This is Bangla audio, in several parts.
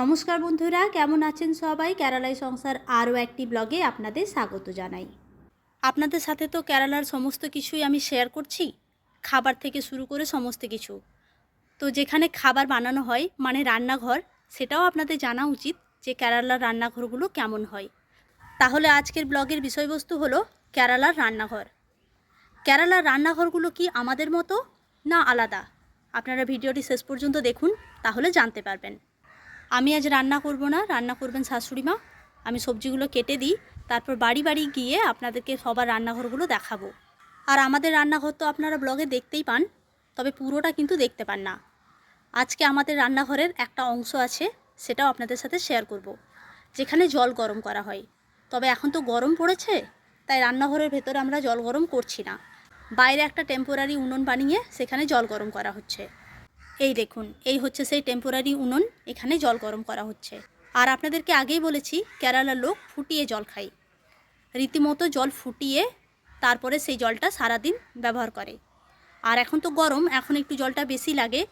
নমস্কার বন্ধুরা, কেমন আছেন সবাই? কেরালায় সংসার আরও একটি ব্লগে আপনাদের স্বাগত জানাই। আপনাদের সাথে তো কেরালার সমস্ত কিছুই আমি শেয়ার করছি। খাবার থেকে শুরু করে সমস্ত কিছু। তো যেখানে খাবার বানানো হয় মানে রান্নাঘর, সেটাও আপনাদের জানা উচিত যে কেরালার রান্নাঘরগুলো কেমন হয়। তাহলে আজকের ব্লগের বিষয়বস্তু হলো কেরালার রান্নাঘর। কেরালার রান্নাঘরগুলো কি আমাদের মতো না আলাদা? আপনারা ভিডিওটি শেষ পর্যন্ত দেখুন, তাহলে জানতে পারবেন। আমি আজ রান্না করব না, রান্না করবেন শাশুড়ি মা। আমি সবজিগুলো কেটে দিই, তারপর বাড়ি বাড়ি গিয়ে আপনাদেরকে সবার রান্নাঘরগুলো দেখাবো। আর আমাদের রান্নাঘর তো আপনারা ব্লগে দেখতেই পান, তবে পুরোটা কিন্তু দেখতে পান না। আজকে আমাদের রান্নাঘরের একটা অংশ আছে, সেটাও আপনাদের সাথে শেয়ার করব। যেখানে জল গরম করা হয়। তবে এখন তো গরম পড়েছে, তাই রান্নাঘরের ভেতরে আমরা জল গরম করছি না। বাইরে একটা টেম্পোরারি উনুন বানিয়ে সেখানে জল গরম করা হচ্ছে। এই দেখুন, এই হচ্ছে সেই টেম্পোরারি উনুন, এখানে জল গরম করা হচ্ছে। আর আপনাদেরকে আগেই বলেছি কেরালার লোক ফুটিয়ে জল খায়। রীতিমতো জল ফুটিয়ে তারপরে সেই জলটা সারাদিন ব্যবহার করে। আর এখন তো গরম, এখন একটু জলটা বেশি লাগে।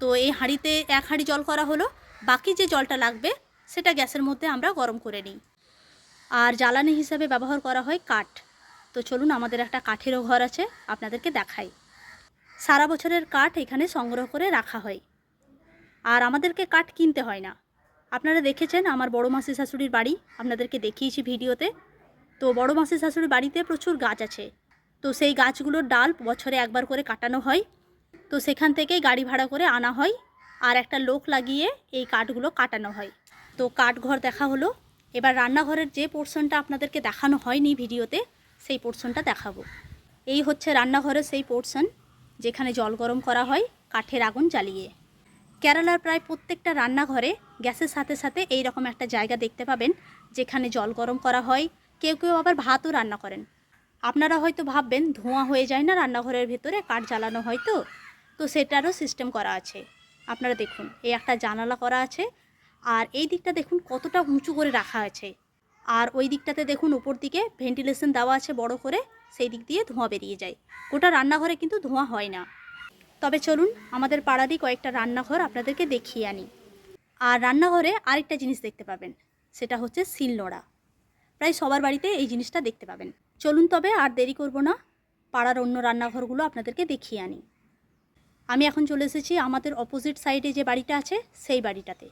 তো এই হাঁড়িতে এক হাঁড়ি জল করা হলো, বাকি যে জলটা লাগবে, সেটা গ্যাসের মধ্যে আমরা গরম করে নিই। আর জ্বালানি হিসাবে ব্যবহার করা হয় কাঠ। তো চলুন, আমাদের একটা কাঠেরও ঘর আছে, আপনাদেরকে দেখাই। সারা বছরের কাঠ এখানে সংগ্রহ করে রাখা হয়। আর আমাদেরকে কাঠ কিনতে হয় না। আপনারা দেখেছেন আমার বড় মাসি শাশুড়ির বাড়ি, আপনাদেরকে দেখিয়েছি ভিডিওতে। তো বড় মাসি শাশুড়ির বাড়িতে প্রচুর গাছ আছে। তো সেই গাছগুলোর ডাল বছরে একবার করে কাটানো হয়। তো সেখান থেকেই গাড়ি ভাড়া করে আনা হয় আর একটা লোক লাগিয়ে এই কাঠগুলো কাটানো হয়। তো কাঠঘর দেখা হলো। এবার রান্নাঘরের যে পোর্শনটা আপনাদেরকে দেখানো হয়নি ভিডিওতে, সেই পোর্শনটা দেখাবো। এই হচ্ছে রান্নাঘরের সেই পোর্শন। যেখানে জল গরম করা হয়, কাঠের আগুন জ্বালিয়ে। কেরালার প্রায় প্রত্যেকটা রান্নাঘরে গ্যাসের সাথে সাথে এই রকম একটা জায়গা দেখতে পাবেন, যেখানে জল গরম করা হয়। কেউ কেউ আবার ভাতও রান্না করেন। আপনারা হয়তো ভাববেন, ধোঁয়া হয়ে যায় না রান্নাঘরের ভেতরে, কাঠ জ্বালানো হয় তো? তো সেটারও সিস্টেম করা আছে। আপনারা দেখুন, এই একটা জানালা করা আছে। আর এই দিকটা দেখুন, কতটা উঁচু করে রাখা আছে। আর ওই দিকটাতে দেখুন, উপর দিকে ভেন্টিলেশন দেওয়া আছে বড় করে। সেই দিক দিয়ে ধোঁয়া বেরিয়ে যায়। গোটা রান্নাঘরে কিন্তু ধোঁয়া হয় না। তবে চলুন, আমাদের পাড়ারই কয়েকটা রান্নাঘর আপনাদেরকে দেখিয়ে আনি। আর রান্নাঘরে আরেকটা জিনিস দেখতে পাবেন, সেটা হচ্ছে শিলনোড়া প্রায় সবার বাড়িতে এই জিনিসটা দেখতে পাবেন। চলুন তবে আর দেরি করব না, পাড়ার অন্য রান্নাঘরগুলো আপনাদেরকে দেখিয়ে আনি। আমি এখন চলে এসেছি আমাদের অপোজিট সাইডে যে বাড়িটা আছে, সেই বাড়িটাতে।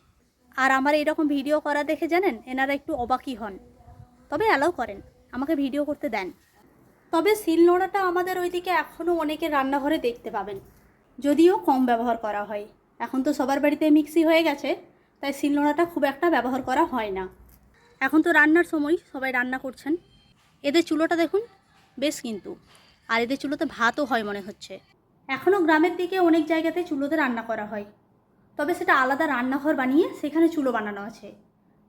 আর আমার এরকম ভিডিও করা দেখে জানেন, এনারা একটু অবাকই হন। তবে অ্যালাউ করেন, আমাকে ভিডিও করতে দেন। তবে শিলনোড়াটা আমাদের ওইদিকে এখনও অনেকে রান্নাঘরে দেখতে পাবেন। যদিও কম ব্যবহার করা হয়। এখন তো সবার বাড়িতে মিক্সি হয়ে গেছে, তাই শিলনোড়াটা খুব একটা ব্যবহার করা হয় না। এখন তো রান্নার সময় সবাই রান্না করছেন। এদের চুলোটা দেখুন, বেশ কিন্তু। আর এদের চুলোতে ভাতও হয় মনে হচ্ছে। এখনও গ্রামের দিকে অনেক জায়গাতে চুলোতে রান্না করা হয়। তবে সেটা আলাদা রান্নাঘর বানিয়ে সেখানে চুলো বানানো আছে।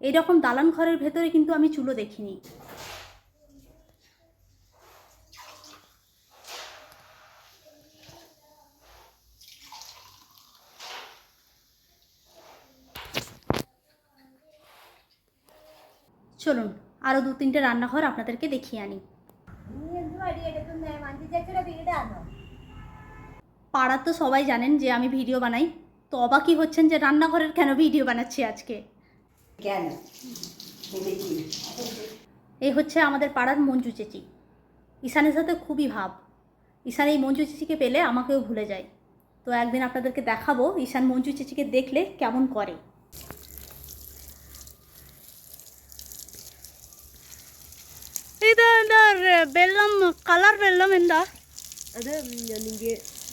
এইরকম দালান ঘরের ভেতরে কিন্তু আমি চুলো দেখিনি। চলুন আরও দু তিনটে রান্নাঘর আপনাদেরকে দেখিয়ে আনি। পাড়ার তো সবাই জানেন যে আমি ভিডিও বানাই তো অবাকই হচ্ছেন যে রান্নাঘরের কেন ভিডিও বানাচ্ছি আজকে। এই হচ্ছে আমাদের পাড়ার মঞ্জু চেচি। ঈশানের সাথে খুবই ভাব। ঈশান এই মঞ্জু চেচিকে পেলে আমাকেও ভুলে যায়। তো একদিন আপনাদেরকে দেখাবো ঈশান মঞ্জু চেচিকে দেখলে কেমন করে। ഇത് എന്താ വെള്ളം കളർ വെള്ളം എന്താ അത് നിങ്ങ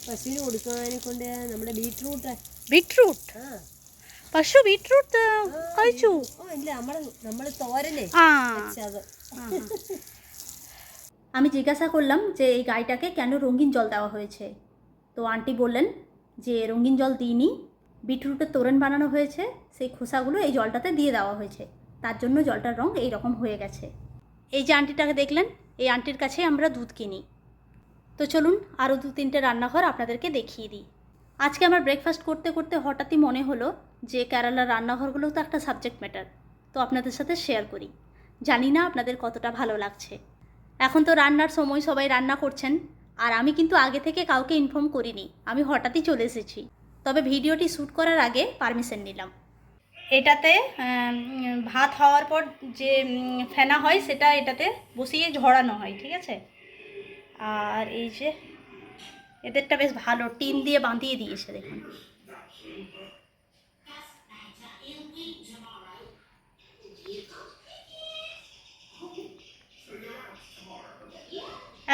പശുവിന് കൊടുക്കാനെ കൊണ്ട് നമ്മുടെ ബീറ്റ്റൂട്ട് ബീട്രൂട്ട് ആ പശു ബീട്രൂട്ട് കഴിച്ചു ഓ ഇല്ല നമ്മള് നമ്മള് തോരനെ ആ അത് আমি জিজ্ঞাসা করলাম যে এই গাইটাকে কেন রঙিন জল দেওয়া হয়েছে তো আন্টি বললেন যে রঙিন জল দিইনি বিটরুটের তোরণ বানানো হয়েছে সেই খোসাগুলো এই জলটাতে দিয়ে দেওয়া হয়েছে তার জন্য জলটার রং এই রকম হয়ে গেছে এই যে আন্টিটাকে দেখলেন, এই আন্টির কাছে আমরা দুধ কিনি। তো চলুন আরও দু তিনটে রান্নাঘর আপনাদেরকে দেখিয়ে দিই। আজকে আমার ব্রেকফাস্ট করতে করতে হঠাৎই মনে হলো যে কেরালার রান্নাঘরগুলো তো একটা সাবজেক্ট ম্যাটার তো আপনাদের সাথে শেয়ার করি। জানি না আপনাদের কতটা ভালো লাগছে। এখন তো রান্নার সময় সবাই রান্না করছেন, আর আমি কিন্তু আগে থেকে কাউকে ইনফর্ম করিনি, আমি হঠাৎই চলে এসেছি। তবে ভিডিওটি শ্যুট করার আগে পারমিশন নিলাম। এটাতে ভাত হওয়ার পর যে ফেনা হয় সেটা এটাতে বসিয়ে ঝরানো হয় ঠিক আছে? আর এই যে এদেরটা বেশ ভালো টিন দিয়ে বাঁধিয়ে দিয়েছে দেখুন।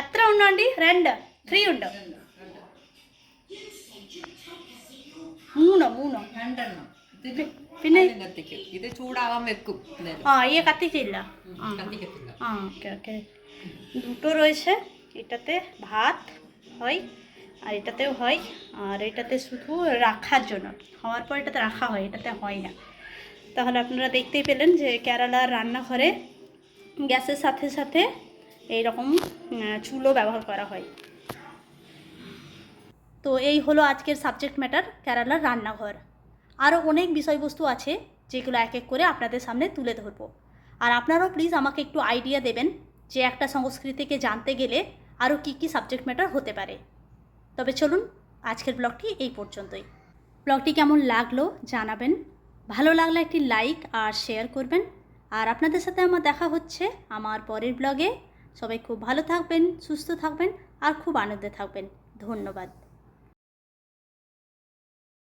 ఎత్ర ఉండండి రెండు త్రీ ఉండవు మూడు మూడు రెండు പിന്നെ ആദ്യം കത്തിക്കും ഇത് ചൂടാവാൻ വെക്കും എന്തായാലും ആ ইয়ে কাতিছিল ഉം, കത്തിക്കത്തില്ല ওকে ওকে দুটো রয়েছে এটাতে ভাত হয় আর এটাতেও হয় আর এটাতে শুধু রাখার জন্য হওয়ার পর এটাতে রাখা হয় এটাতে হয় না তাহলে আপনারা দেখতেই পেলেন যে কেরালার রান্নাঘরে গ্যাসের সাথে সাথে এইরকম উম, চুলো ব্যবহার করা হয় তো এই হলো আজকের সাবজেক্ট ম্যাটার কেরালার রান্নাঘর আরও অনেক বিষয়বস্তু আছে যেগুলো এক এক করে আপনাদের সামনে তুলে ধরবো। আর আপনারাও প্লিজ আমাকে একটু আইডিয়া দেবেন যে একটা সংস্কৃতিকে জানতে গেলে আরও কী কী সাবজেক্ট ম্যাটার হতে পারে। তবে চলুন, আজকের ব্লগটি এই পর্যন্তই। ব্লগটি কেমন লাগল জানাবেন। ভালো লাগলে একটি লাইক আর শেয়ার করবেন। আর আপনাদের সাথে আমার দেখা হচ্ছে আমার পরের ব্লগে সবাই খুব ভালো থাকবেন, সুস্থ থাকবেন আর খুব আনন্দে থাকবেন। ধন্যবাদ।